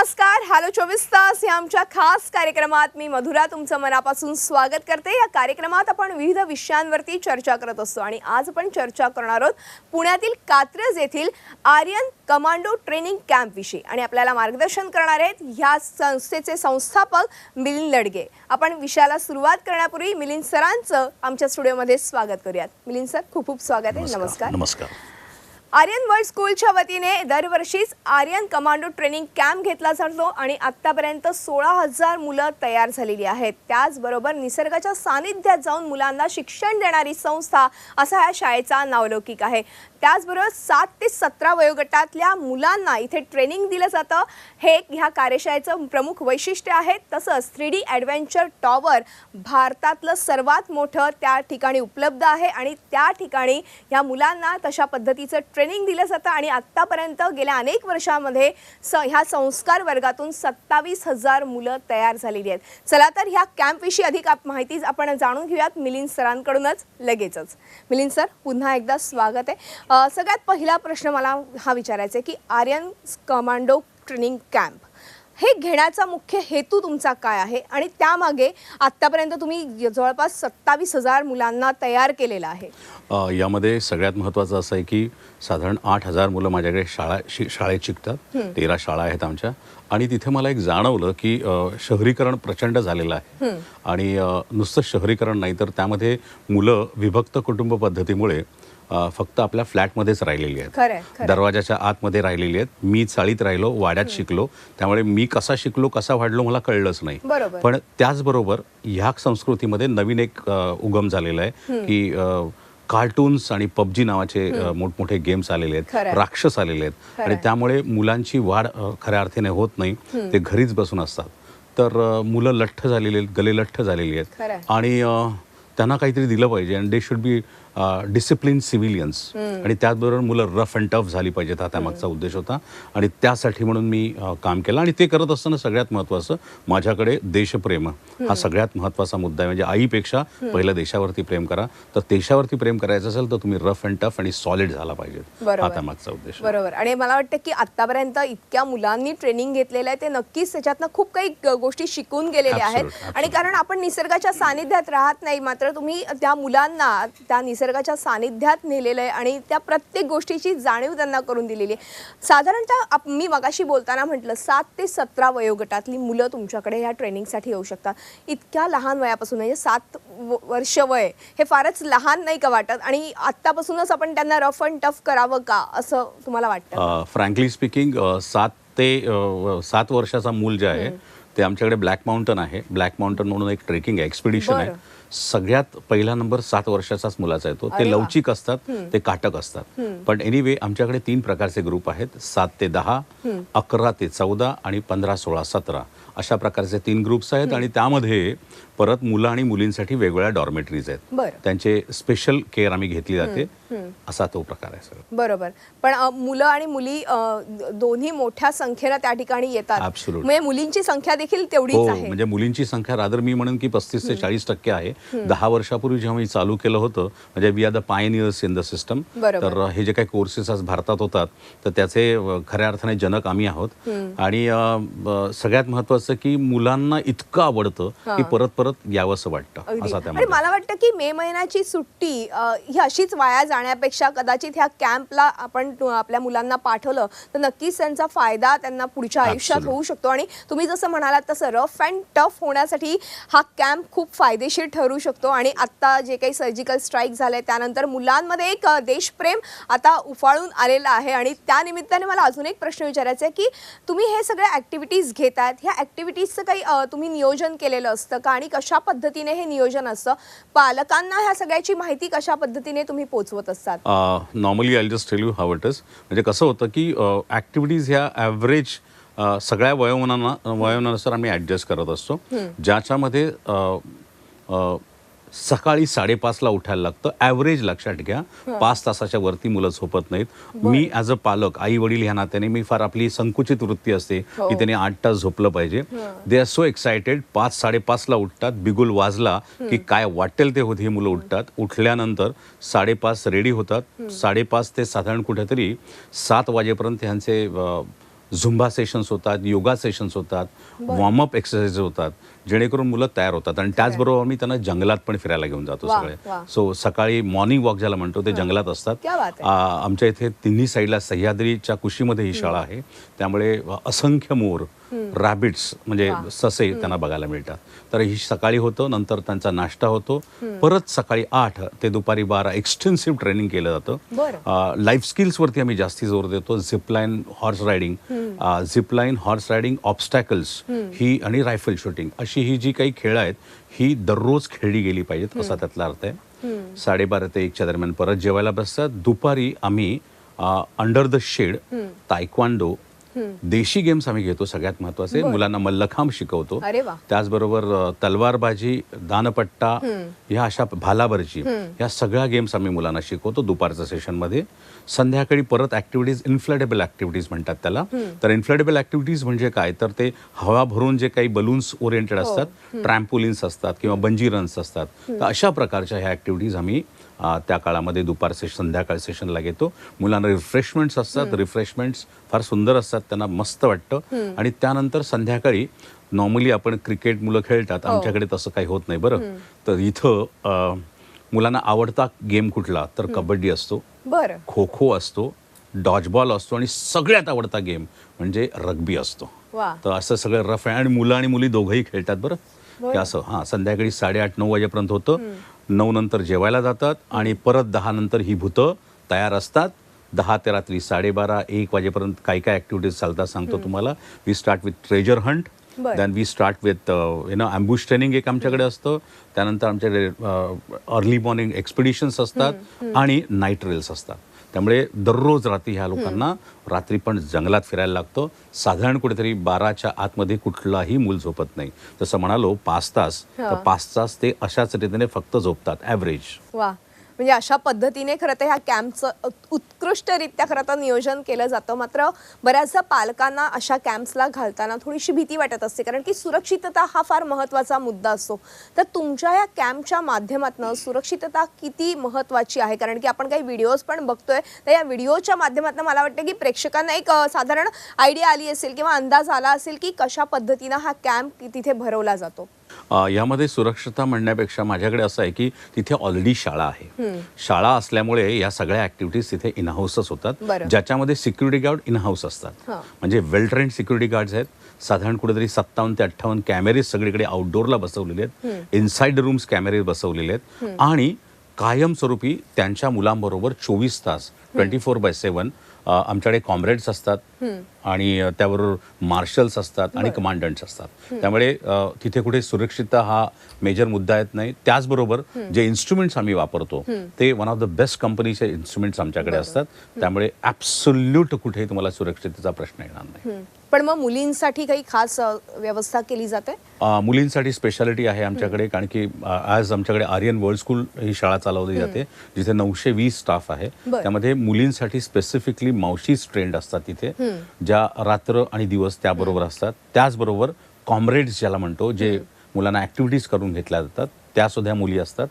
नमस्कार हॅलो चोवीस तास या आमच्या खास कार्यक्रमात मी मधुरा तुमचं मनापासून स्वागत करते. या कार्यक्रमात आपण विविध विषयांवरती चर्चा करत असतो आणि आज आपण चर्चा करणार आहोत पुण्यातील कात्रज येथील आर्यन कमांडो ट्रेनिंग कॅम्प विषयी आणि आपल्याला मार्गदर्शन करणार आहेत ह्या संस्थेचे संस्थापक मिलिंद लडगे. आपण विषयाला सुरुवात करण्यापूर्वी मिलिंद सरांचं आमच्या स्टुडिओमध्ये स्वागत करूयात. मिलिंद सर खूप खूप स्वागत आहे. नमस्कार नमस्कार. आर्यन वर्ल्ड स्कूलच्या वतीने दरवर्षीच आर्यन कमांडो ट्रेनिंग कॅम्प घेतला जातो आणि आत्तापर्यंत सोळा हजार मुलं तयार झालेली आहेत. त्याचबरोबर निसर्गाच्या सानिध्यात जाऊन मुलांना शिक्षण देणारी संस्था असा या शाळेचा नावलौकिक आहे. त्याचबरोबर सात ते सतरा वयोगटातल्या मुलांना इथे ट्रेनिंग दिलं जातं. हे ह्या कार्यशाळेचं प्रमुख वैशिष्ट्य आहे. तसंच थ्री डी ॲडव्हेंचर टॉवर भारतातलं सर्वात मोठं त्या ठिकाणी उपलब्ध आहे आणि त्या ठिकाणी ह्या मुलांना तशा पद्धतीचं ट्रेनिंग दिलं जातं आणि आत्तापर्यंत गेल्या अनेक वर्षामध्ये स ह्या संस्कार वर्गातून सत्तावीस हजार मुलं तयार झालेली आहेत. चला तर ह्या कॅम्पविषयी अधिक आप- माहिती आपण जाणून घेऊयात मिलिंद सरांकडूनच लगेचच. मिलिंद सर पुन्हा एकदा स्वागत आहे. सगळ्यात पहिला प्रश्न मला हा विचारायचा आहे की आर्यन कमांडो ट्रेनिंग कॅम्प हे घेण्याचा मुख्य हेतू तुमचा काय आहे? आणि त्यामागे आत्तापर्यंत तुम्ही जवळपास सत्तावीस हजार मुलांना तयार केलेलं आहे. यामध्ये सगळ्यात महत्त्वाचं असं आहे की साधारण आठ हजार मुलं माझ्याकडे शाळा शि शाळेत शिकतात. तेरा शाळा आहेत आमच्या. आणि तिथे मला एक जाणवलं की शहरीकरण प्रचंड झालेलं आहे. आणि नुसतं शहरीकरण नाही तर त्यामध्ये मुलं विभक्त कुटुंब पद्धतीमुळे फक्त आपल्या फ्लॅटमध्येच राहिलेली आहेत. दरवाजाच्या आतमध्ये राहिलेली आहेत. मी चाळीत राहिलो वाड्यात शिकलो. त्यामुळे मी कसा शिकलो कसा वाढलो मला कळलंच नाही. बरोबर. पण त्याचबरोबर ह्या संस्कृतीमध्ये नवीन एक उगम झालेला आहे की कार्टून्स आणि पबजी नावाचे मोठमोठे गेम्स आलेले. आहेत. राक्षस आलेले आहेत. आणि त्यामुळे मुलांची वाढ खऱ्या अर्थाने होत नाही. ते घरीच बसून असतात. तर मुलं लठ्ठ झालेली आहेत गलेलठ्ठ झालेली खरंय. आहेत आणि त्यांना काहीतरी दिलं पाहिजे. आणि they should be discipline civilians आणि त्याचबरोबर मुलं रफ अँड टफ झाली पाहिजेत हा त्यामागचा उद्देश होता. आणि त्यासाठी म्हणून मी काम केलं. आणि ते करत असताना सगळ्यात महत्त्वाचं माझ्याकडे देशप्रेम. हा सगळ्यात महत्त्वाचा मुद्दा आहे. म्हणजे आईपेक्षा पहिलं देशावरती प्रेम करा. तर देशावरती प्रेम करायचं असेल तर तुम्ही रफ अँड टफ आणि सॉलिड झाला पाहिजे हा. त्यामागचा उद्देश. बरोबर. आणि मला वाटतं की आतापर्यंत इतक्या मुलांनी ट्रेनिंग घेतलेलं आहे ते नक्कीच त्याच्यातनं खूप काही गोष्टी शिकून गेलेल्या आहेत. आणि कारण आपण निसर्गाच्या सानिध्यात राहत नाही. मात्र तुम्ही त्या मुलांना त्या निसर्गाच्या सानिध्यात नेलेलं आहे आणि त्या प्रत्येक गोष्टीची जाणीव त्यांना करून दिलेली आहे. साधारणतः मी मगाशी बोलताना म्हटलं सात ते सतरा वयोगटातली मुलं तुमच्याकडे ह्या ट्रेनिंगसाठी येऊ शकतात. इतक्या लहान वयापासून म्हणजे सात वर्ष वय हे फारच लहान नाही का वाटत? आणि आत्तापासूनच आपण त्यांना रफ अँड टफ करावं का असं तुम्हाला वाटतं? फ्रँकली स्पीकिंग सात ते सात वर्षाचा मूल जे आहे ते आमच्याकडे ब्लॅक माउंटन आहे. ब्लॅक माउंटन म्हणून एक ट्रेकिंग एक्सपिडिशन आहे. सगळ्यात पहिला नंबर सात वर्षाचाच मुलाचा येतो. ते. लवचिक असतात ते काटक असतात. पण एनिवे आमच्याकडे तीन प्रकारचे ग्रुप आहेत. सात ते दहा अकरा ते चौदा आणि पंधरा सोळा सतरा. अशा प्रकारचे तीन ग्रुप्स आहेत आणि त्यामध्ये परत मुलं आणि मुलींसाठी वेगवेगळ्या डॉर्मेटरीज आहेत. त्यांचे स्पेशल केअर आम्ही घेतली जाते. असा तो प्रकार आहे सर बरोबर. पण मुलं आणि मुली दोन्ही मोठ्या संख्येनं त्या ठिकाणी येतात. म्हणजे मुलींची संख्या देखील तेवढीच हो आहे. म्हणजे मुलींची संख्या रादर मी म्हणून की पस्तीस ते चाळीस टक्के आहे. दहा वर्षापूर्वी जेव्हा मी चालू केलं होतं म्हणजे we are the pioneers in the system. तर हे जे काही कोर्सेस आज भारतात होतात तर त्याचे खऱ्या अर्थाने जनक आम्ही आहोत. आणि सगळ्यात महत्वाचं की मुलांना इतकं आवडतं की परत परत यावंसं वाटतं अगदी. असा आणि त्यामध्ये मला वाटतं की मे महिन्याची सुट्टी अ, ही अशीच वाया जाण्यापेक्षा कदाचित ह्या कॅम्पला आपण आपल्या मुलांना पाठवलं तर नक्कीच त्यांचा फायदा त्यांना पुढच्या आयुष्यात. होऊ शकतो. आणि तुम्ही जसं म्हणालात तसं रफ अँड टफ होण्यासाठी हा कॅम्प खूप फायदेशीर ठरू शकतो. आणि आत्ता जे काही सर्जिकल स्ट्राईक झाले त्यानंतर मुलांमध्ये एक अ, देशप्रेम आता उफाळून आलेलं आहे. आणि त्या निमित्ताने मला अजून एक प्रश्न विचारायचा आहे की तुम्ही हे सगळ्या ॲक्टिव्हिटीज घेतायत ह्या ॲक्टिव्हिटीजचं काही तुम्ही नियोजन केलेलं असतं का? आणि कशा पद्धतीने हे नियोजन असतं? पालकांना ह्या सगळ्याची माहिती कशा पद्धतीने तुम्ही पोचवत असतात? Normally I just tell you how it is म्हणजे कसं होतं की ॲक्टिव्हिटीज ह्या ॲव्हरेज सगळ्या वयोमानांना वयोमानानुसार आम्ही ॲडजस्ट करत असतो. ज्याच्यामध्ये सकाळी साडेपाचला उठायला लागतं. ॲव्हरेज लक्षात घ्या. पाच तासाच्या वरती मुलं झोपत नाहीत. मी ॲज अ पालक आई वडील ह्या नात्याने मी फार आपली संकुचित वृत्ती असते हो. की त्याने आठ तास झोपलं पाहिजे. दे आर सो एक्सायटेड पाच साडेपाचला उठतात. बिगुल वाजला की काय वाटेल ते होत ही मुलं उठतात. उठल्यानंतर साडेपाच रेडी होतात. साडेपाच ते साधारण कुठेतरी सात वाजेपर्यंत ह्यांचे झुंबा सेशन्स होतात योगा सेशन्स होतात वॉर्मअप एक्सरसाइज होतात. जेणेकरून मुलं तयार होतात. आणि त्याचबरोबर आम्ही त्यांना जंगलात पण फिरायला घेऊन जातो सगळे. सो सकाळी मॉर्निंग वॉक ज्याला म्हणतो ते जंगलात असतात. आमच्या इथे तिन्ही साईडला सह्याद्रीच्या कुशीमध्ये ही शाळा आहे. त्यामुळे असंख्य मोर रॅबिट्स म्हणजे ससे त्यांना बघायला मिळतात. तर ही सकाळी होतं नंतर त्यांचा नाश्ता होतो. परत सकाळी आठ ते दुपारी बारा एक्सटेन्सिव्ह ट्रेनिंग केलं. जातं. लाईफ स्किल्सवरती आम्ही जास्ती जोर देतो. Zipline horse riding zipline horse riding obstacles ही आणि रायफल शूटिंग अशी ही जी काही खेळ आहेत ही दररोज खेळली गेली पाहिजेत असा त्यातला अर्थ आहे. साडेबारा ते एकच्या दरम्यान परत जेवायला बसतात. दुपारी आम्ही अंडर द शेड तायक्वांडो देशी गेम्स आम्ही घेतो सगळ्यात महत्त्वाचे. मुलांना मल्लखांब शिकवतो. त्याचबरोबर तलवारबाजी दानपट्टा ह्या अशा भालाबरची ह्या सगळ्या गेम्स आम्ही मुलांना शिकवतो दुपारच्या सेशनमध्ये. संध्याकाळी परत ऍक्टिव्हिटीज इन्फ्लेटेबल ऍक्टिव्हिटीज म्हणतात त्याला. तर इन्फ्लेटेबल ऍक्टिव्हिटीज म्हणजे काय? तर ते हवा भरून जे काही बलून्स ओरिएंटेड असतात ट्रॅम्पोलिन्स असतात किंवा बंजी रन्स असतात. तर अशा प्रकारच्या ह्या ऍक्टिव्हिटीज आम्ही त्या काळामध्ये दुपार सेशन संध्याकाळ सेशनला घेतो मुलांना रिफ्रेशमेंट्स असतात. रिफ्रेशमेंट्स फार सुंदर असतात. त्यांना मस्त वाटतं. आणि त्यानंतर संध्याकाळी नॉर्मली आपण क्रिकेट मुलं खेळतात. आमच्याकडे तसं काही होत नाही बरं. तर इथं मुलांना आवडता गेम कुठला? तर कबड्डी असतो. बरं. खो खो असतो. डॉजबॉल असतो. आणि सगळ्यात आवडता गेम म्हणजे रग्बी असतो. तर असं सगळं रफ आहे. आणि मुलं आणि मुली दोघंही खेळतात बरं. की असं हां संध्याकाळी साडेआठ नऊ वाजेपर्यंत होतं. नऊ नंतर जेवायला जातात आणि परत दहा नंतर ही भूतं तयार असतात. दहा ते रात्री साडेबारा एक वाजेपर्यंत काही काय ॲक्टिव्हिटीज चालतात सांगतो तुम्हाला. We start with treasure hunt. Then we start with you know ambush training एक आमच्याकडे असतं. त्यानंतर आमच्याकडे अर्ली मॉर्निंग एक्सपिडिशन्स असतात आणि नाईट रेल्स असतात. त्यामुळे दररोज रात्री ह्या लोकांना रात्री पण जंगलात फिरायला लागतं. साधारण कुठेतरी बाराच्या आतमध्ये कुठलाही मूल झोपत नाही. तसं म्हणालो पाच तास. तर. पाच तास ते अशाच रीतीने फक्त झोपतात ॲव्हरेज म्हणजे अशा पद्धतीने खरं तर ह्या कॅम्पचं उत्कृष्टरित्या खरं तर नियोजन केलं जातं. मात्र बऱ्याचदा पालकांना अशा कॅम्प्सला घालताना थोडीशी भीती वाटत असते. कारण की सुरक्षितता हा फार महत्त्वाचा मुद्दा असतो. तर तुमच्या या कॅम्पच्या माध्यमातून सुरक्षितता किती महत्त्वाची आहे? कारण की आपण काही व्हिडिओज पण बघतोय. तर या व्हिडिओच्या माध्यमातून मला वाटतं की प्रेक्षकांना एक साधारण आयडिया आली असेल किंवा अंदाज आला असेल की कशा पद्धतीनं हा कॅम्प तिथे भरवला जातो. यामध्ये सुरक्षता म्हणण्यापेक्षा माझ्याकडे असं आहे की तिथे ऑलरेडी शाळा आहे. शाळा असल्यामुळे या सगळ्या ऍक्टिव्हिटीज तिथे इन हाऊसच होतात. ज्याच्यामध्ये सिक्युरिटी गार्ड इन हाऊस असतात. म्हणजे वेल ट्रेंड सिक्युरिटी गार्ड्स आहेत. साधारण कुठेतरी सत्तावन्न ते अठ्ठावन्न कॅमेरेज सगळीकडे आउटडोअरला बसवलेले आहेत. इनसाइड रूम्स कॅमेरे बसवलेले आहेत. आणि कायमस्वरूपी त्यांच्या मुलांबरोबर चोवीस तास ट्वेंटी फोर बाय सेवन आमच्याकडे कॉम्रेड्स असतात. आणि त्याबरोबर मार्शल्स असतात आणि कमांडंट्स असतात. त्यामुळे तिथे कुठे सुरक्षितता हा मेजर मुद्दा येत नाही. त्याचबरोबर जे इन्स्ट्रुमेंट्स आम्ही वापरतो ते वन ऑफ द बेस्ट कंपनीचे इन्स्ट्रुमेंट्स आमच्याकडे असतात. त्यामुळे ॲब्सोल्यूट कुठे तुम्हाला सुरक्षिततेचा प्रश्न येणार नाही. पण मग मुलींसाठी काही खास व्यवस्था केली जाते? मुलींसाठी स्पेशालिटी आहे आमच्याकडे. कारण की आज आमच्याकडे आर्यन वर्ल्ड स्कूल ही शाळा चालवली जाते जिथे नऊशे वीस स्टाफ आहे. त्यामध्ये मुलींसाठी स्पेसिफिकली मावशीज ट्रेंड असतात तिथे. ज्या रात्र आणि दिवस त्याबरोबर असतात. त्याचबरोबर कॉम्रेड्स ज्याला म्हणतो जे मुलांना ऍक्टिव्हिटीज करून घेतल्या जातात त्यासुद्धा मुली असतात.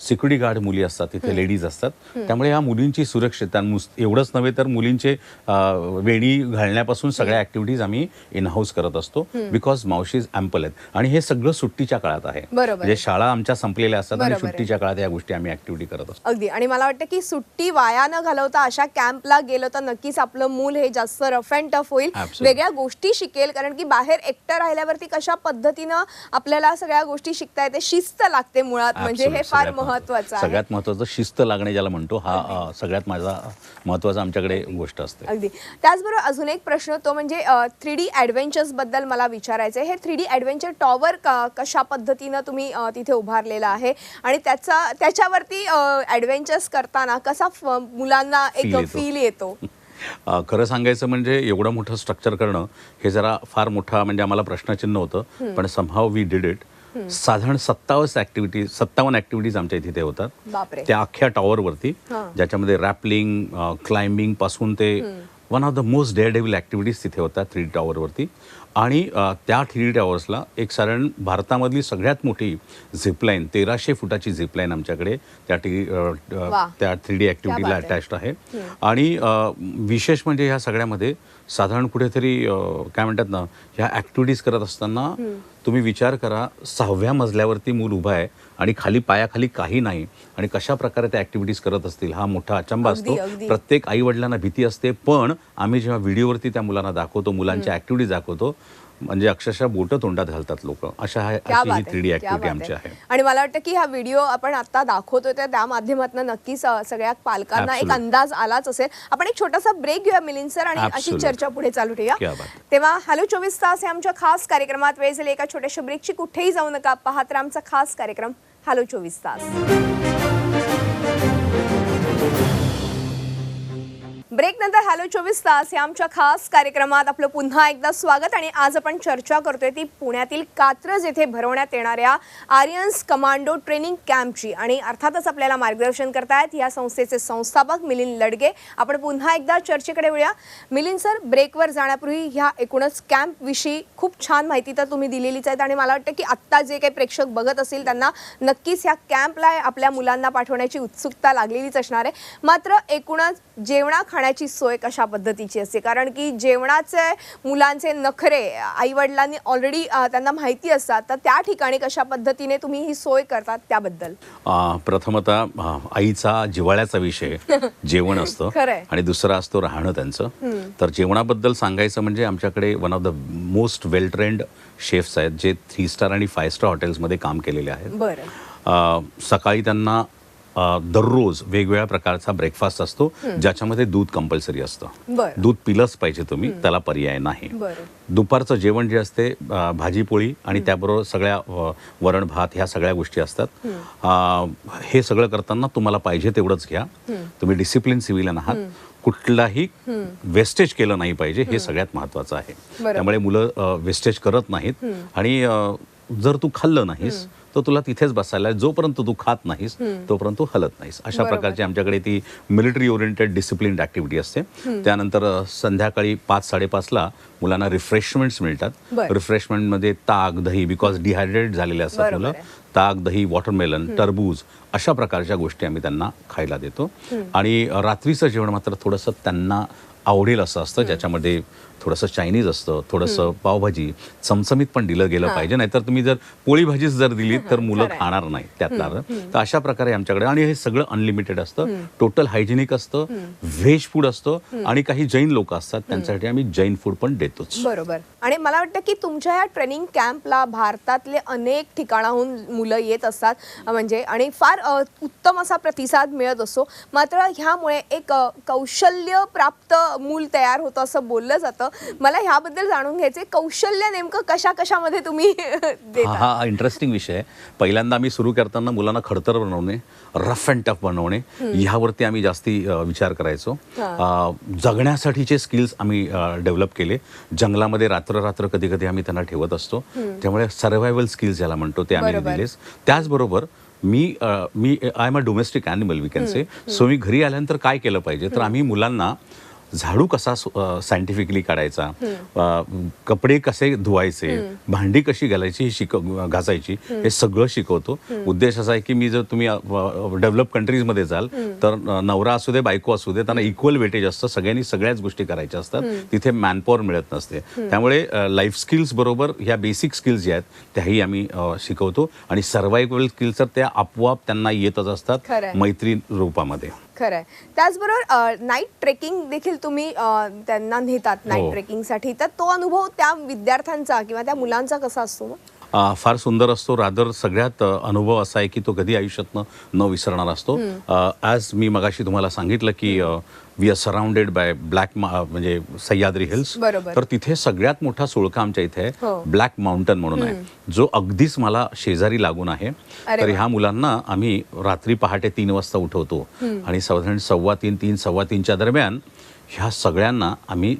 सिक्युरिटी गार्ड मुली असतात तिथे लेडीज असतात. त्यामुळे या मुलींची सुरक्षितता एवढंच नव्हे तर मुलींचे वेणी घालण्यापासून सगळ्या ऍक्टिव्हिटीज आम्ही इन हाऊस करत असतो. बिकॉज मावशीज अँपल आहेत. आणि हे सगळं सुट्टीच्या काळात आहे. म्हणजे शाळा आमच्या संपलेल्या असतात आणि. सुट्टीच्या काळात या गोष्टी आम्ही ऍक्टिव्हिटी करत असतो. अगदी. आणि मला वाटतं की सुट्टी वाया न घालवता अशा कॅम्पला गेलं तर नक्कीच आपलं मूल हे जास्त रफ अँड टफ होईल. वेगळ्या गोष्टी शिकेल. कारण की बाहेर एकटं राहिल्यावरती कशा पद्धतीनं आपल्याला सगळ्या गोष्टी शिकता येते शिस्त लागते मुळात. म्हणजे हे. फार महत्वाचं आहे. सगळ्यात महत्वाचं शिस्त लागणे ज्याला म्हणतो हा अ, सगळ्यात माझा महत्त्वाचा आमच्याकडे गोष्ट असते. अगदी. त्याचबरोबर अजून एक प्रश्न तो म्हणजे थ्री डी ॲडव्हेंचर्सबद्दल मला विचारायचं आहे. हे थ्री डी ॲडव्हेंचर टॉवर कशा पद्धतीनं तुम्ही अ, तिथे उभारलेला आहे? आणि त्याचा त्याच्यावरती ॲडव्हेंचर्स करताना कसा फ- मुलांना Feel एक येतो. फील येतो? अ, खरं सांगायचं म्हणजे एवढं मोठं स्ट्रक्चर करणं हे जरा फार मोठा म्हणजे आम्हाला प्रश्नचिन्ह होतं. पण समहाव वी डिड इट साधारण सत्तावन्न ऍक्टिव्हिटीज सत्तावन्न ऍक्टिव्हिटीज आमच्या तिथे होतात. त्या अख्ख्या टॉवरवरती. ज्याच्यामध्ये रॅपलिंग क्लाइम्बिंगपासून ते one of the most daredevil activities तिथे होतात थ्री टॉवरवरती आणि त्या थ्री डी टॉवर्सला एक साधारण भारतामधली सगळ्यात मोठी झिपलाईन तेराशे फुटाची झिपलाईन आमच्याकडे त्या टी. त्या थ्री डी ॲक्टिव्हिटीला बात आहे. अटॅच्ड आहे आणि विशेष म्हणजे ह्या सगळ्यामध्ये साधारण कुठेतरी काय म्हणतात ना ह्या ॲक्टिव्हिटीज करत असताना तुम्ही विचार करा सहाव्या मजल्यावरती मूल उभं आहे आणि खाली पायाखाली काही नाही. आणि कशा प्रकारे त्या ॲक्टिव्हिटीज करत असतील हा मोठा अचंबा असतो. प्रत्येक आई वडिलांना भीती असते पण आम्ही जेव्हा व्हिडिओवरती त्या मुलांना दाखवतो मुलांच्या ॲक्टिव्हिटीज दाखवतो म्हणजे अक्षरशः बोटं तोंडात घालतात लोक. अशा अशी ही थ्री डी बात आमची आहे. आणि मला वाटतं की हा व्हिडिओ आपण आता दाखवतोय तर त्या माध्यमातून नक्कीच अ, सगळ्या पालकांना एक. अंदाज आलाच असेल. आपण एक छोटासा ब्रेक घेऊया मिलिंद सर आणि अशी. चर्चा पुढे चालू ठेवूया. बात. तेव्हा हॅलो चोवीस तास हे आमच्या खास कार्यक्रमात वेळ झाली. एका छोट्याशा ब्रेकची कुठेही जाऊ नका. पाहत आमचा खास कार्यक्रम. हॅलो चोवीस तास ब्रेक नंतर हॅलो चोवीस तास या आमच्या खास कार्यक्रमात आपलं पुन्हा एकदा स्वागत आणि आज आपण चर्चा करतोय ती पुण्यातील कात्रज येथे भरवण्यात येणाऱ्या आर्यन्स कमांडो ट्रेनिंग कॅम्पची. आणि अर्थातच आपल्याला मार्गदर्शन करतायत या संस्थेचे संस्थापक मिलिंद लडगे. आपण पुन्हा एकदा चर्चेकडे वळूया. मिलिंद सर ब्रेकवर जाण्यापूर्वी ह्या एकूणच कॅम्पविषयी खूप छान माहिती तर तुम्ही दिलेलीच आहेत आणि मला वाटतं की आत्ता जे काही प्रेक्षक बघत असतील त्यांना नक्कीच ह्या कॅम्पला आपल्या मुलांना पाठवण्याची उत्सुकता लागलेलीच असणार आहे. मात्र एकूणच जेवणा खाण्याची सोय कशा पद्धतीची असते? कारण की जेवणाचे मुलांचे नखरे आई वडिलांनी ऑलरेडी त्यांना माहिती असतात. तर त्या ठिकाणी कशा पद्धतीने तुम्ही ही सोय करतात त्याबद्दल? प्रथमतः आईचा जिव्हाळ्याचा विषय जेवण असतं. आणि दुसरा असतो राहणं त्यांचं. तर जेवणाबद्दल सांगायचं म्हणजे आमच्याकडे one of the most well trained chefs आहेत जे थ्री स्टार आणि फाय स्टार हॉटेल्समध्ये काम केलेले आहेत. सकाळी त्यांना दररोज वेगवेगळ्या प्रकारचा ब्रेकफास्ट असतो ज्याच्यामध्ये दूध कंपल्सरी असतं. दूध पिलंच पाहिजे तुम्ही त्याला पर्याय नाही. दुपारचं जेवण जे असते भाजी पोळी आणि त्याबरोबर सगळ्या वरण भात ह्या सगळ्या गोष्टी असतात. हे सगळं करताना तुम्हाला पाहिजे तेवढंच घ्या. तुम्ही डिसिप्लिन सिव्हिलियन आहात. कुठलाही वेस्टेज केलं नाही पाहिजे हे सगळ्यात महत्वाचं आहे. त्यामुळे मुलं वेस्टेज करत नाहीत. आणि जर तू खाल्लं नाहीस तर तुला तिथेच बसायला आहे. जोपर्यंत तू खात नाहीस तोपर्यंत तू हलत नाहीस. अशा. प्रकारची आमच्याकडे ती मिलिटरी ओरिएंटेड डिसिप्लिन ॲक्टिव्हिटी असते. त्यानंतर संध्याकाळी पाच साडेपाचला मुलांना रिफ्रेशमेंट्स मिळतात. रिफ्रेशमेंटमध्ये ताक दही बिकॉज डिहायड्रेट झालेले असतात मुलं. ताक दही वॉटरमेलन टरबूज अशा प्रकारच्या गोष्टी आम्ही त्यांना खायला देतो. आणि रात्रीचं जेवण मात्र थोडंसं त्यांना आवडेल असं असतं ज्याच्यामध्ये थोडंसं चायनीज असतं थोडंसं पावभाजी चमचमीत पण दिलं गेलं पाहिजे नाहीतर तुम्ही जर पोळी भाजीच जर दिली तर मुलं. खाणार नाही त्यातला. तर अशा प्रकारे आमच्याकडे आणि हे सगळं अनलिमिटेड असतं टोटल हायजेनिक असतं व्हेज फूड असतं आणि काही जैन लोक असतात त्यांच्यासाठी आम्ही जैन फूड पण देतोच. बरोबर. आणि मला वाटतं की तुमच्या या ट्रेनिंग कॅम्पला भारतातले अनेक ठिकाणाहून मुलं येत असतात म्हणजे आणि फार उत्तम असा प्रतिसाद मिळत असतो. मात्र ह्यामुळे एक कौशल्य प्राप्त मूल तयार होतं असं बोललं जातं. मला ह्याबद्दल जाणून घ्यायचे कौशल्य नेमकं कशा कशामध्ये तुम्ही हा हा इंटरेस्टिंग विषय आहे. पहिल्यांदा आम्ही सुरू करताना मुलांना खडतर बनवणे रफ अँड टफ बनवणे ह्यावरती आम्ही जास्ती विचार करायचो. जगण्यासाठीचे स्किल्स आम्ही डेव्हलप केले. जंगलामध्ये रात्र रात्र कधी कधी आम्ही त्यांना ठेवत असतो. त्यामुळे सर्व्हायवल स्किल्स ज्याला म्हणतो ते आम्ही. दिलेस त्याचबरोबर मी मी I am a domestic animal we can say so मी घरी आल्यानंतर काय केलं पाहिजे? तर आम्ही मुलांना झाडू कसा सायंटिफिकली काढायचा? कपडे कसे धुवायचे? भांडी कशी घालायची हे शिकव घासायची हे सगळं शिकवतो. उद्देश असा आहे की मी जर तुम्ही डेव्हलप कंट्रीजमध्ये जाल तर नवरा असू दे बायको असू दे त्यांना इक्वल वेटेज असतं. सगळ्यांनी सगळ्याच गोष्टी करायच्या असतात. तिथे मॅनपॉवर मिळत नसते. त्यामुळे लाईफ स्किल्स बरोबर ह्या बेसिक स्किल्स ज्या आहेत त्याही आम्ही शिकवतो. आणि सर्वायवल स्किल्स तर त्या आपोआप त्यांना येतच असतात. मैत्री रूपामध्ये. खरंय त्याचबरोबर नाईट ट्रेकिंग देखील तुम्ही त्यांना नेतात नाईट हो. ट्रेकिंगसाठी तर तो अनुभव त्या विद्यार्थ्यांचा किंवा त्या मुलांचा कसा असतो मग? फार सुंदर असतो. रादर सगळ्यात अनुभव असा आहे की तो कधी आयुष्यातनं न विसरणार असतो. ॲज मी मगाशी तुम्हाला सांगितलं की we are surrounded by black म्हणजे सह्याद्री हिल्स. तर तिथे सगळ्यात मोठा सुळका आमच्या इथे हो. आहे ब्लॅक माउंटन म्हणून आहे. जो अगदीच मला शेजारी लागून आहे. तर. ह्या मुलांना आम्ही रात्री पहाटे तीन वाजता उठवतो. आणि साधारण सव्वा तीन तीन सव्वा तीनच्या दरम्यान ह्या सगळ्यांना आम्ही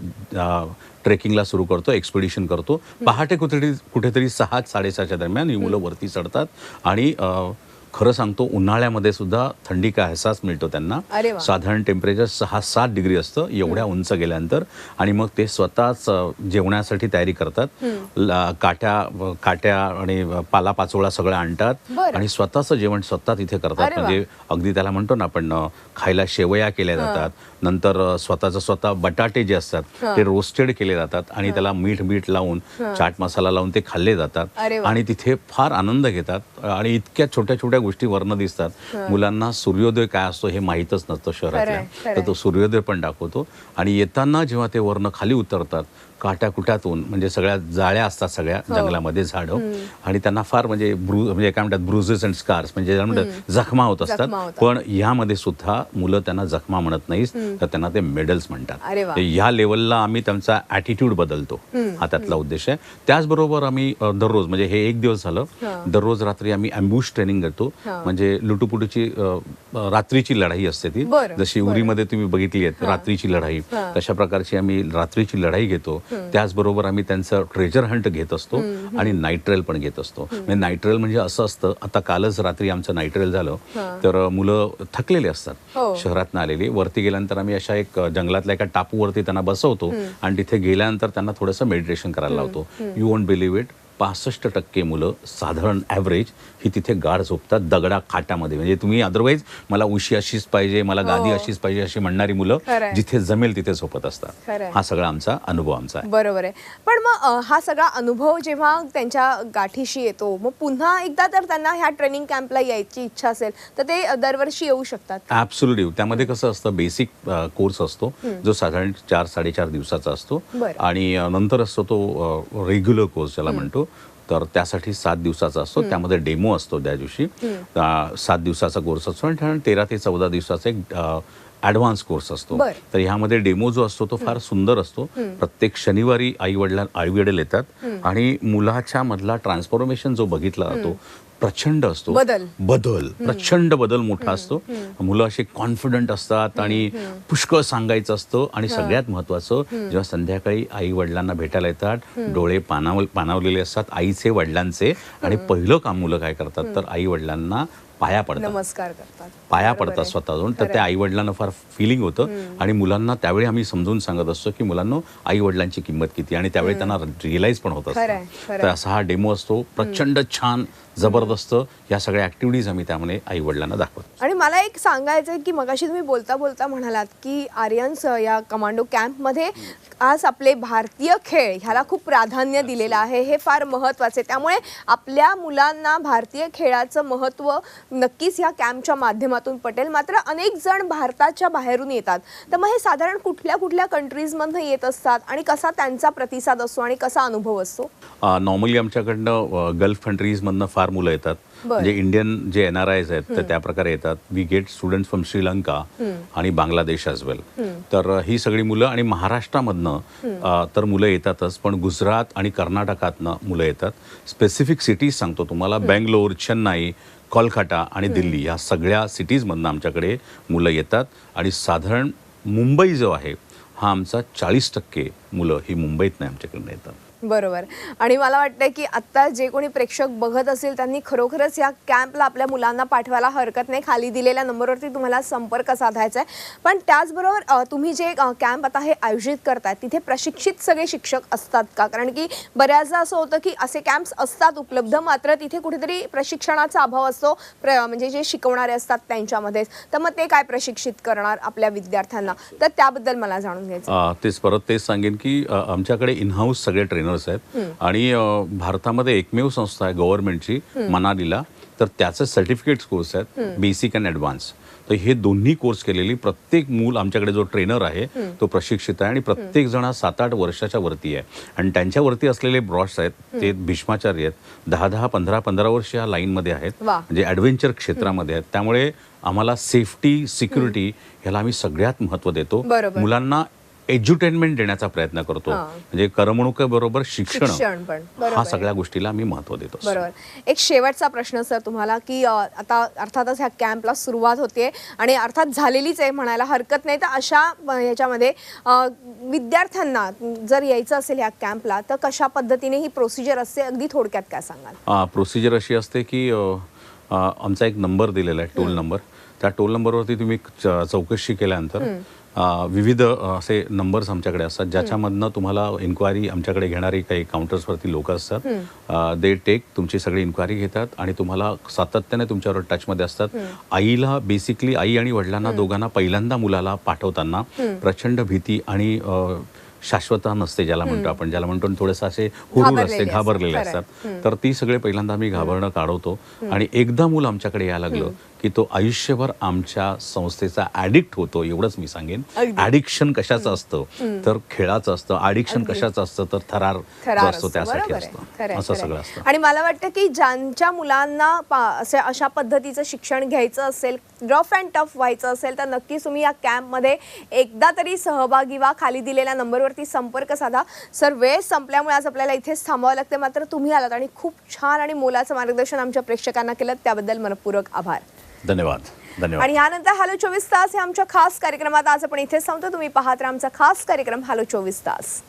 ट्रेकिंगला सुरू करतो एक्सपिडिशन करतो. पहाटे कुठेतरी कुठेतरी सहा साडेसहाच्या दरम्यान ही मुलं वरती चढतात आणि खरं सांगतो उन्हाळ्यामध्ये सुद्धा थंडी का एहसास मिळतो त्यांना. साधारण टेम्परेचर सहा सात डिग्री असतं एवढ्या उंच गेल्यानंतर. आणि मग ते स्वतःच जेवणासाठी तयारी करतात. काट्या काट्या आणि पाला पाचोळा सगळं आणतात. आणि स्वतःचं जेवण स्वतः तिथे करतात. म्हणजे अगदी त्याला म्हणतो ना आपण खायला शेवया केल्या जातात. नंतर स्वतःचं स्वतः बटाटे जे असतात ते रोस्टेड केले जातात आणि त्याला मीठ मीठ लावून चाट मसाला लावून ते खाल्ले जातात. आणि तिथे फार आनंद घेतात. आणि इतक्या छोट्या छोट्या गोष्टी वर्ण दिसतात. मुलांना सूर्योदय काय असतो हे माहीतच नसतं शहरातल्या. तर तो सूर्योदय पण दाखवतो. आणि येताना जेव्हा ते वर्ण खाली उतरतात काट्याकुट्यातून म्हणजे सगळ्या जाळ्या असतात सगळ्या हो. जंगलामध्ये झाडं. आणि त्यांना फार म्हणजे ब्रू म्हणजे काय म्हणतात ब्रुजेस अँड स्कार्स म्हणजे म्हणतात जखमा होत असतात. पण यामध्ये सुद्धा मुलं त्यांना जखमा म्हणत नाहीत. तर त्यांना ते मेडल्स म्हणतात. ह्या लेवलला आम्ही त्यांचा ॲटिट्यूड बदलतो. हा त्यातला उद्देश आहे. त्याचबरोबर आम्ही दररोज म्हणजे हे एक दिवस झालं. दररोज रात्री आम्ही अँबुश ट्रेनिंग करतो. म्हणजे लुटुपुटूची रात्रीची लढाई असते ती. जशी उरीमध्ये तुम्ही बघितली आहे रात्रीची लढाई. तशा प्रकारची आम्ही रात्रीची लढाई घेतो. त्याचबरोबर आम्ही त्यांचं ट्रेजर हंट घेत असतो आणि नाईट्रेल पण घेत असतो. म्हणजे नाईट्रेल म्हणजे असं असतं आता कालच रात्री आमचं नाईट्रेल झालं तर मुलं थकलेले असतात. हो. शहरातनं आलेली. वरती गेल्यानंतर आम्ही अशा एक जंगलातल्या एका टापूवरती त्यांना बसवतो आणि तिथे गेल्यानंतर त्यांना थोडंसं मेडिटेशन करायला लावतो. यू वॉन्ट बिलीव्ह इट पासष्ट टक्के मुलं साधारण ॲव्हरेज ही तिथे गाढ झोपतात दगडा खाटामध्ये. म्हणजे तुम्ही अदरवाईज मला उशी अशीच पाहिजे मला गादी हो. अशीच पाहिजे अशी म्हणणारी मुलं. जिथे जमेल तिथे झोपत असतात. हा सगळा आमचा अनुभव आमचा बरोबर आहे. पण मग हा सगळा अनुभव जेव्हा त्यांच्या गाठीशी येतो मग पुन्हा एकदा तर त्यांना ह्या ट्रेनिंग कॅम्पला यायची इच्छा असेल तर ते दरवर्षी येऊ शकतात ॲब्सोल्युटली त्यामध्ये कसं असतं बेसिक कोर्स असतो जो साधारण चार साडेचार दिवसाचा असतो. आणि नंतर असतो तो रेग्युलर कोर्स ज्याला म्हणतो. तर त्यासाठी सात दिवसाचा असतो. त्यामध्ये डेमो असतो त्या दिवशी. सात दिवसाचा कोर्स असतो आणि तेरा ते चौदा दिवसाचा एक ॲडव्हान्स कोर्स असतो. तर ह्यामध्ये डेमो जो असतो तो फार सुंदर असतो. प्रत्येक शनिवारी आई वडिला आई वडील येतात आणि मुलाच्या मधला ट्रान्सफॉर्मेशन जो बघितला जातो प्रचंड असतो. बदल. बदल. प्रचंड बदल मोठा असतो. मुलं असे कॉन्फिडंट असतात आणि पुष्कळ सांगायचं असतं आणि सगळ्यात महत्वाचं जेव्हा संध्याकाळी आई वडिलांना भेटायला येतात डोळे पानाव पानावलेले असतात आईचे वडिलांचे आणि पहिलं काम मुलं काय करतात तर आई वडिलांना पाया पडतात. नमस्कार करतात. पाया पडतात आहे. स्वतःहून तर. त्या आई वडिलांना फार फिलिंग होतं आणि मुलांना त्यावेळी आम्ही समजून सांगत असतो की मुलांना आई वडिलांची किंमत किती? आणि त्यावेळी त्यांना रिअलाइज पण होत असतं. तर असा हा डेमो असतो. प्रचंड छान जबरदस्त या सगळ्या ऍक्टिव्हिटीज आम्ही त्यामध्ये आई वडिलांना दाखवतो. आणि मला एक सांगायचं आहे की मगाशी तुम्ही बोलता बोलता म्हणालात की आर्यन्स या कमांडो कॅम्पमध्ये आज आपले भारतीय खेळ ह्याला खूप प्राधान्य दिलेलं आहे. हे फार महत्त्वाचे. त्यामुळे आपल्या मुलांना भारतीय खेळाचं महत्त्व नक्कीच ह्या कॅम्पच्या माध्यमातून पटेल. मात्र अनेक जण भारताच्या बाहेरून येतात. तर मग हे साधारण कुठल्या कुठल्या कंट्रीजमधनं येत असतात? आणि कसा त्यांचा प्रतिसाद असतो आणि कसा अनुभव असतो? नॉर्मली आमच्याकडनं गल्फ कंट्रीजमधनं फार मुलं येतात. म्हणजे इंडियन जे एन आर आयज आहेत तर त्या प्रकारे येतात. We get student from Sri Lanka आणि बांगलादेश ॲज वेल तर ही सगळी मुलं आणि महाराष्ट्रामधनं तर मुलं येतातच. पण गुजरात आणि कर्नाटकातनं मुलं येतात. स्पेसिफिक सिटीज सांगतो तुम्हाला. बेंगलोर चेन्नई कोलकाता आणि दिल्ली या सगळ्या सिटीजमधनं आमच्याकडे मुलं येतात. आणि साधारण मुंबई जो आहे हा आमचा चाळीस टक्के मुलं ही मुंबईत नाही आमच्याकडनं येतात. बरोबर. आणि मला वाटतं की आत्ता जे कोणी प्रेक्षक बघत असेल त्यांनी खरोखरच या कॅम्पला आपल्या मुलांना पाठवायला हरकत नाही. खाली दिलेल्या नंबरवरती तुम्हाला संपर्क साधायचा आहे. पण त्याचबरोबर तुम्ही जे कॅम्प आता हे आयोजित करताय तिथे प्रशिक्षित सगळे शिक्षक असतात का? कारण की बऱ्याचदा असं होतं की असे कॅम्प्स असतात उपलब्ध मात्र तिथे कुठेतरी प्रशिक्षणाचा अभाव असतो. प्र म्हणजे जे शिकवणारे असतात त्यांच्यामध्येच तर मग ते काय प्रशिक्षित करणार आपल्या विद्यार्थ्यांना? तर त्याबद्दल मला जाणून घ्यायचं तेच परत तेच सांगेन की आमच्याकडे इनहाऊस सगळे ट्रेनर्स आहेत आणि भारतामध्ये एकमेव संस्था आहे गव्हर्नमेंटची मनालीला. तर त्याचे सर्टिफिकेट कोर्स आहेत बेसिक अँड ॲडव्हान्स. तर हे दोन्ही कोर्स केलेली प्रत्येक मूल आमच्याकडे जो ट्रेनर आहे तो प्रशिक्षित आहे आणि प्रत्येक जण हा सात आठ वर्षाच्या वरती आहे. आणि त्यांच्यावरती असलेले ब्रॉड्स आहेत ते भीष्माचार्य आहेत. दहा दहा पंधरा पंधरा वर्ष या लाईनमध्ये आहेत. म्हणजे ॲडव्हेंचर क्षेत्रामध्ये आहेत. त्यामुळे आम्हाला सेफ्टी सिक्युरिटी ह्याला आम्ही सगळ्यात महत्त्व देतो. मुलांना एज्युटेनमेंट देण्याचा प्रयत्न करतो. म्हणजे करमणुकीबरोबर शिक्षण. हा. सगळ्या गोष्टीला आम्ही महत्त्व देतो बरोबर. एक शेवटचा प्रश्न सर तुम्हाला की आता अर्थातच ह्या कॅम्पला सुरुवात होते आणि अर्थात झालेलीच आहे म्हणायला हरकत नाही. तर अशा ह्याच्यामध्ये विद्यार्थ्यांना जर यायचं असेल ह्या कॅम्पला तर कशा पद्धतीने ही प्रोसिजर असते? अगदी थोडक्यात काय सांगाल? प्रोसिजर अशी असते की आमचा एक नंबर दिलेला आहे टोल नंबर. त्या टोल नंबरवरती तुम्ही चौकशी केल्यानंतर विविध असे नंबर्स आमच्याकडे असतात. ज्याच्यामधनं तुम्हाला इन्क्वायरी आमच्याकडे घेणारी काही काउंटर्सवरती लोक असतात. दे टेक तुमची सगळी इन्क्वायरी घेतात आणि तुम्हाला सातत्याने तुमच्यावर टचमध्ये असतात. आईला बेसिकली आई आणि वडिलांना दोघांना पहिल्यांदा मुलाला पाठवताना प्रचंड भीती आणि शाश्वता नसते ज्याला म्हणतो आपण. ज्याला म्हणतो थोडंसं असे हुरूर असते. घाबरलेले. असतात. तर ती सगळे पहिल्यांदा आम्ही घाबरणं काढवतो. आणि एकदा मूल आमच्याकडे यायला लागलं की तो आयुष्यभर आमच्या संस्थेचा ऍडिक्ट होतो एवढंच मी सांगेन. ऍडिक्शन कशाचं असतं? तर खेळाचं असतं. ऍडिक्शन कशाचं असतं? तर थरार असतो त्यासाठी. असतं. असं. सगळं असतं. आणि मला वाटतं की ज्यांच्या मुलांना असे अशा पद्धतीचं शिक्षण घ्यायचं असेल रफ अँड टफ व्हायचं असेल तर नक्कीच तुम्ही या कॅम्पमध्ये एकदा तरी सहभागी व्हा. खाली दिलेल्या नंबरवरती संपर्क साधा. सर वेळ संपल्यामुळे आज आपल्याला इथेच थांबावं लागतं मात्र तुम्ही आलात आणि खूप छान आणि मोलाचं मार्गदर्शन आमच्या प्रेक्षकांना केलं. त्याबद्दल मनपूर्वक आभार. धन्यवाद. धन्यवाद. आणि यानंतर हॅलो चोवीस तास हे आमच्या खास कार्यक्रमात आज आपण इथेच थांबतो. तुम्ही पाहत राहा आमचा खास कार्यक्रम हॅलो चोवीस तास.